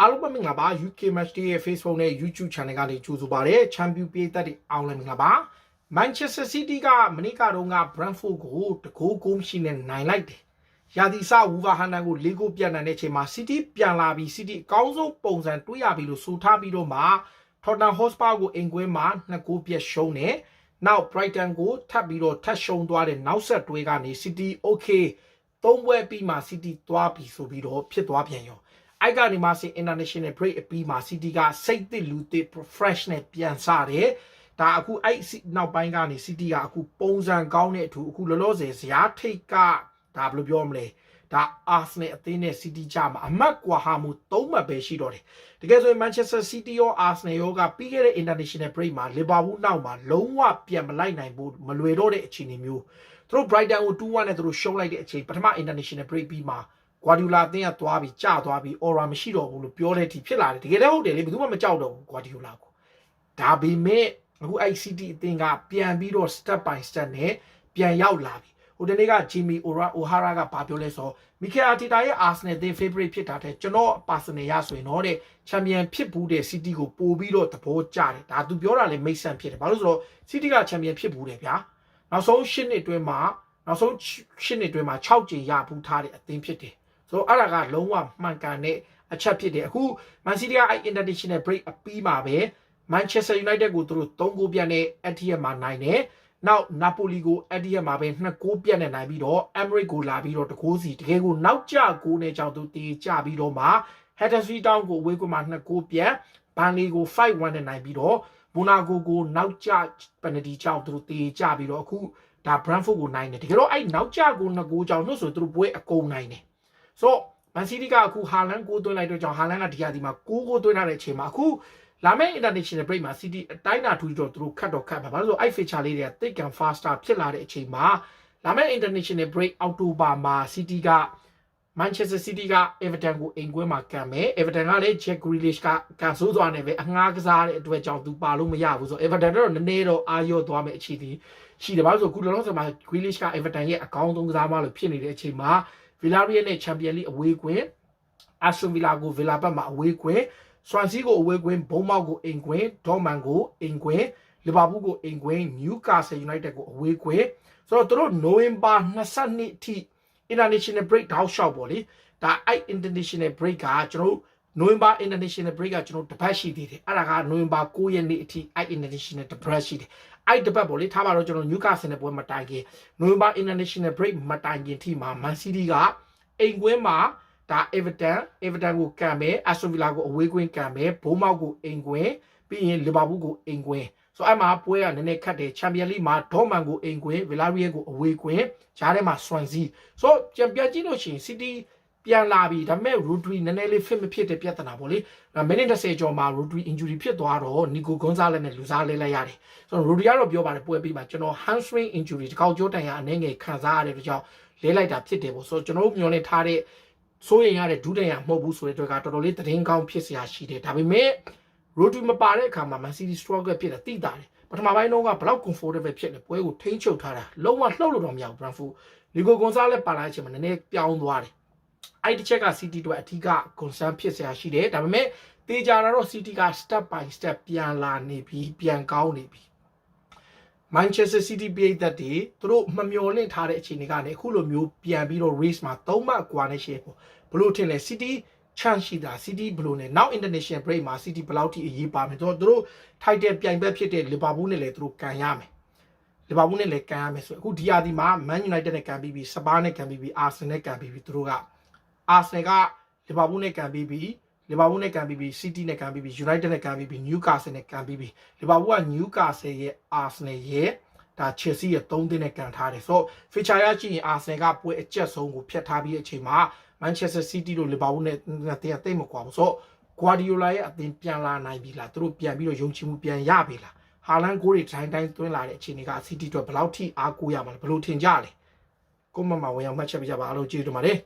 အားလုံးပဲမင်္ဂလာပါ UK Match Day ရဲ့ Facebook နဲ့ YouTube Channel ကနေကြိုဆိုပါရစေ။ Champion ပြည်သက်တွေအောင်လည်းမင်္ဂလာပါ။ Manchester City ကမနေ့ကတော့က Brentford ကိုတကိုးကုန်းရှိနဲ့နိုင်လိုက်တယ်။ရာသီစဝူဗာဟန်နန်ကို၄ဂိုးပြန်နိုင်တဲ့အချိန်မှာ City ပြန်လာပြီး City အကောင်းဆုံးပုံစံတွေ့ရပြီလို့ဆိုထားပြီးတော့မှ Tottenham Hotspur ကိုအင်ကွင်းမှာ2ဂိုးပြတ်ရှုံးတယ်။နောက် Brighton ကိုထပ်ပြီးတော့ထပ်ရှုံးသွားတဲ့နောက်ဆက်တွဲကနေ City okay သုံးပွဲပြီးမှ City သွားပြီဆိုပြီးတော့ဖြစ်သွားပြန်ရော။ အိုက်ကနေမှစင် international break အပြီးမှာ City ကစိတ်သစ်လူသစ် fresh နဲ့ပြန်စတယ်။ဒါအခုအဲ့နောက်ပိုင်းကနေ City ကအခုပုံစံကောင်းတဲ့အထူအခုလောလောဆယ်ဇယားထိတ်ကဒါဘယ်လိုပြောမလဲ။ဒါ Arsenal အသင်းနဲ့ City ကြားမှာအမတ်ကွာဟာမှု၃မှတ်ပဲရှိတော့တယ်။တကယ်ဆိုရင် Manchester City ရော Arsenal ရောကပြီးခဲ့တဲ့ international break မှာ Liverpool နောက်မှာလုံးဝပြန်မလိုက်နိုင်ဘူးမလွယ်တော့တဲ့အခြေအနေမျိုး။သူတို့ Brighton ကို2-1နဲ့သူတို့ရှုံးလိုက်တဲ့အချိန်ပထမ international break ပြီးမှာ ဂွာဒီယိုလာအသင်းကသွားပြီးကြာသွားပြီး aura မရှိတော့ဘူးလို့ပြောတဲ့အထိဖြစ်လာတယ်တကယ်လည်းဟုတ်တယ်လေဘယ်သူမှမကြောက်တော့ဘူးဂွာဒီယိုလာကိုဒါပေမဲ့အခု ICT အသင်းကပြန်ပြီးတော့ step by step နဲ့ပြန်ရောက်လာပြီဟိုတနေ့က Jimmy Ora O'Hara ကဘာပြောလဲဆိုတော့ Mikel Arteta ရဲ့ Arsenal အသင်း favorite ဖြစ်တာတဲ့ကျွန်တော် personal ရဆိုရင်တော့တဲ့ champion ဖြစ်ဘူးတဲ့ City ကိုပို့ပြီးတော့သဘောကျတယ်ဒါသူပြောတာလည်း make sense ဖြစ်တယ်ဘာလို့ဆိုတော့ City က champion ဖြစ်ဘူးတယ်ဗျာနောက်ဆုံး၈နှစ်အတွင်းမှာနောက်ဆုံး၈နှစ်အတွင်းမှာ6ကြိမ်ရဘူးထားတဲ့အသင်းဖြစ်တယ် ဆိုတော့အဲ့ဒါကလုံးဝမှန်ကန်တဲ့အချက်ဖြစ်တယ်အခု Man City ကအဲ့ international break အပြီးမှာပဲ Manchester United ကိုသူတို့3ဂိုးပြတ်နဲ့ Etihad မှာနိုင်တယ်နောက် Napoli ကို Etihad မှာပဲ2ဂိုးပြတ်နဲ့နိုင်ပြီးတော့ Emirates ကိုလာပြီးတော့တကိုးစီတကယ်ကိုနောက်ကျဂိုးနဲ့ကြောင့်သူတေကျပြီးတော့မှ Huddersfield Town ကိုအဝေးကွင်းမှာ2ဂိုးပြတ် Burnley ကို5-1နဲ့နိုင်ပြီးတော့ Monaco ကိုနောက်ကျ penalty ကြောင့်သူတို့တေကျပြီးတော့အခုဒါ Brentford ကိုနိုင်တယ်တကယ်တော့အဲ့နောက်ကျဂိုး2ဂိုးကြောင့်လို့ဆိုသူတို့ပွဲအကုန်နိုင်တယ် ဆိုတော့မန်စီးတီးကအခုဟာလန်ကိုသွင်းလိုက်တော့ကြောင့်ဟာလန်ကဒီဟာဒီမှာကိုကိုသွင်းထားတဲ့အချိန်မှာအခုလာမယ့် international break မှာ City အတိုင်းအတာထူတော့သူတို့ခတ်တော့ခတ်ပါဘာလို့ဆိုအဲ့ feature လေးတွေက thick and faster ဖြစ်လာတဲ့အချိန်မှာလာမယ့် international break အောက်တိုဘာမှာ City က Manchester City က Everton ကိုအိမ်ကွင်းမှာကန်မယ် Everton ကလည်း Jack Grealish ကကန်ဆိုးသွားနေပဲအငှားကစားတဲ့အတွက်ကြောင့်သူပါလို့မရဘူးဆို Everton တော့နည်းနည်းတော့အာရော့သွားမယ့်အခြေအနေရှိတယ်ဘာလို့ဆိုခုလောလောဆယ်မှာ Grealish က Everton ရဲ့အကောင်းဆုံးကစားမလို့ဖြစ်နေတဲ့အချိန်မှာ Villarreal နဲ့ Champions League အဝေးကွင်း Aston Villa ကို Villa ဘက်မှာအဝေးကွင်း Swansea ကိုအဝေးကွင်းဘုံမောက်ကိုအိမ်ကွင်း Dortmund ကိုအိမ်ကွင်း Liverpool ကိုအိမ်ကွင်း Newcastle United ကိုအဝေးကွင်းဆိုတော့သူတို့ November 22အထိ international break တောက်လျှောက်ပေါ့လေဒါအဲ့ international break ကကျွန်တော်တို့ November international break ကကျွန်တော်တပတ်ရှိသေးတယ်အဲ့ဒါက November 9ရက်နေ့အထိအဲ့ international တပတ်ရှိတယ်အဲ့တပတ်ပေါ့လေထားပါတော့ကျွန်တော် Newcastle နဲ့ပွဲမတိုင်ခင် November international break မတိုင်ခင်ထိမှာ Man City ကအိမ်ကွင်းမှာဒါ Everton Everton ကိုကန်မယ် Aston Villa ကိုအဝေးကွင်းကန်မယ်ဘိုးမောက်ကိုအိမ်ကွင်းပြီးရင် Liverpool ကိုအိမ်ကွင်းဆိုအဲ့မှာပွဲကနည်းနည်းခတ်တယ် Champions League မှာ Dortmund ကိုအိမ်ကွင်း Villarreal ကိုအဝေးကွင်းဂျားထဲမှာ Swansea ဆိုပြန်ပြန်ကြည့်လို့ရှိရင် City ပြန်လာပြီဒါပေမဲ့ Rodri နည်းနည်းလေး fit မဖြစ်တဲ့ပြဿနာပေါ့လေမိနစ်30ကျော်မှာ Rodri injury ဖြစ်သွားတော့ Nico Gonzalez နဲ့လူစားလဲလိုက်ရတယ်ဆိုတော့ Rodri ကတော့ပြောပါတယ်ပွဲပြီးမှာကျွန်တော် hamstring injury ဒီကောက်ကြောတိုင်ရအနေငယ်ခံစားရတဲ့အတွက်ကြောင့်လဲလိုက်တာဖြစ်တယ်ပေါ့ဆိုတော့ကျွန်တော်တို့မျှော်လင့်ထားတဲ့စိုးရင်ရတဲ့ဒုတိယမဟုတ်ဘူးဆိုတဲ့အတွက်ကတော်တော်လေးသတင်းကောင်းဖြစ်စရာရှိတယ်ဒါပေမဲ့ Rodri မပါတဲ့အခါမှာ Man City struggle ဖြစ်တာသိတာတယ်ပထမပိုင်းတော့ကဘလောက် comfortable ဖြစ်လဲပွဲကိုထိန်းချုပ်ထားတာလုံးဝလှုပ်လို့တော့မရဘူး Brentford Nico Gonzalez ပါလာတဲ့အချိန်မှာနည်းနည်းပြောင်းသွားတယ် အဲ့ဒီချက်က City တို့အထူးက concern ဖြစ်စရာရှိတယ်ဒါပေမဲ့တေချာတော့ City က step by step ပြန်လာနေပြီပြန်ကောင်းနေပြီ Manchester City ပြည်သက်တွေသူတို့မမျော်လင့်ထားတဲ့အခြေအနေကနေအခုလိုမျိုးပြန်ပြီးတော့ race မှာ၃မှတ်ကွာနဲ့ရှိပေါ့ဘလို့ထင်လဲ City chance ရှိတာ City ဘလို့နဲ့ now international break မှာ City ဘယ်လောက်ထိအရေးပါမယ်ဆိုတော့သူတို့ title ပြိုင်ဘက်ဖြစ်တဲ့ Liverpool နဲ့လည်းသူတို့ကန်ရမယ်လီဗာပူးနဲ့လည်းကန်ရမယ်ဆိုအခုဒီယာဒီမှာ Man United နဲ့ကန်ပြီးပြီးစပါးနဲ့ကန်ပြီးပြီး Arsenal နဲ့ကန်ပြီးပြီးသူတို့က Arsenal ကလီဗာပူးနဲ့ကန်ပြီးပြီးလီဗာပူးနဲ့ကန်ပြီးပြီး City နဲ့ကန်ပြီးပြီး United နဲ့ကန်ပြီးပြီး Newcastle နဲ့ကန်ပြီးပြီးလီဗာပူးက Newcastle ရဲ့ Arsenal ရဲ့ဒါ Chelsea ရဲ့3တင်းနဲ့ကန်ထားတယ်ဆိုတော့ feature ရကြည့်ရင် Arsenal ကပွဲအကျက်ဆုံးကိုဖျက်ထားပြီးအချိန်မှာ Manchester City တို့ Liverpool နဲ့တင်တိတ်မကွာဘူးဆိုတော့ Guardiola ရဲ့အသင်းပြန်လာနိုင်ပြီလားသူတို့ပြန်ပြီးတော့ယုံကြည်မှုပြန်ရပြီလားဟာလန်ကိုတွေတိုင်းတိုင်းသွင်းလာတဲ့အခြေအနေက City အတွက်ဘယ်လောက်ထိအားကိုးရမှာလဲဘယ်လိုထင်ကြလဲကိုမမဝင်အောင်မှတ်ချက်ပြကြပါအားလုံးကျေးဇူးတင်ပါတယ်